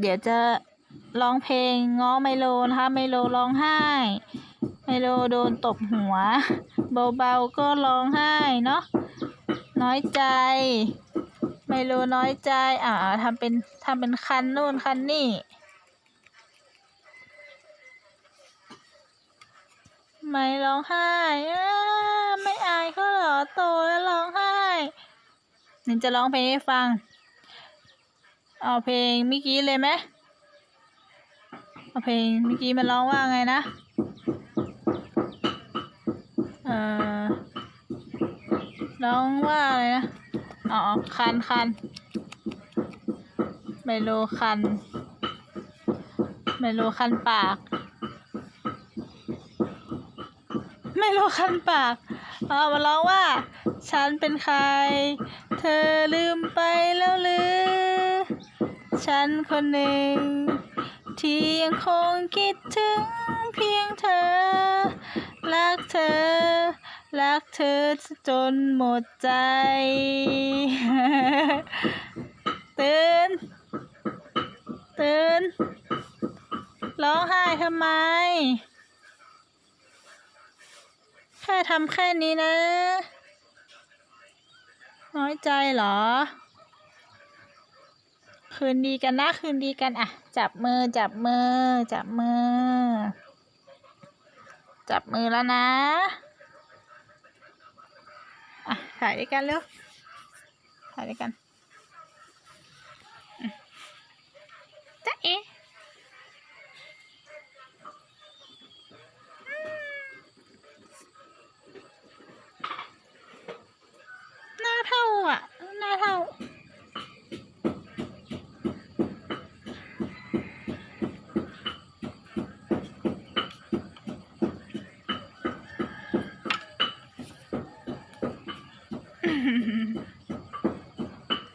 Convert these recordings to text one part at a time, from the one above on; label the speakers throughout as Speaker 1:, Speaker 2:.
Speaker 1: เดี๋ยวจะร้องเพลงง้อไมโลนะคะไมโลร้องไห้ ไมโลโดนตบหัว เบาๆก็ร้องไห้เนาะน้อยใจ ไมโลน้อยใจอ่าทำเป็นทำเป็นคันนู่นคันนี่ไม่ร้องไห้ไม่อายเขาเหรอโตแล้วร้องไห้นินจะร้องเพลงให้ฟัง เอาเพลงเมื่อกี้เลยไหมเอาเพลงเมื่อกี้มันร้องว่าไงนะเอ่อร้องว่าอะไรนะอ๋อคันคันไมโลคันไมโลคันปากไมโลคันปากเอามาร้องว่า ฉันเป็นใคร เธอลืมไปแล้วหรือ ฉันคนหนึ่ง ที่ยังคงคิดถึงเพียงเธอ รักเธอ รักเธอจนหมดใจ ตื่น ตื่น ร้องไห้ทำไม แค่ทำแค่นี้นะ น้อยใจเหรอ คืนดีกันนะคืนดีกันอะ จับมือจับมือ จับมือ จับมือแล้วนะอะถ่ายด้วยกันเร็วถ่ายด้วยกันจ๊ะเอ๋หน้าเท่าอะหน้าเท่า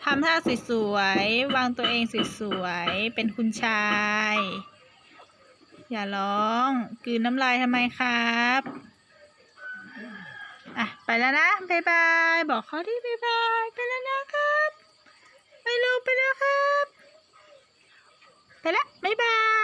Speaker 1: ทำท่าสวยๆ วางตัวเองสวยๆ เป็นคุณชาย อย่าร้องกืนน้ำลายทำไมครับอะไปแล้วนะบายบาย บอกเขาที่บายบาย ไปแล้วนะครับ ไปลูกไปแล้วครับ ไปแล้วบายบาย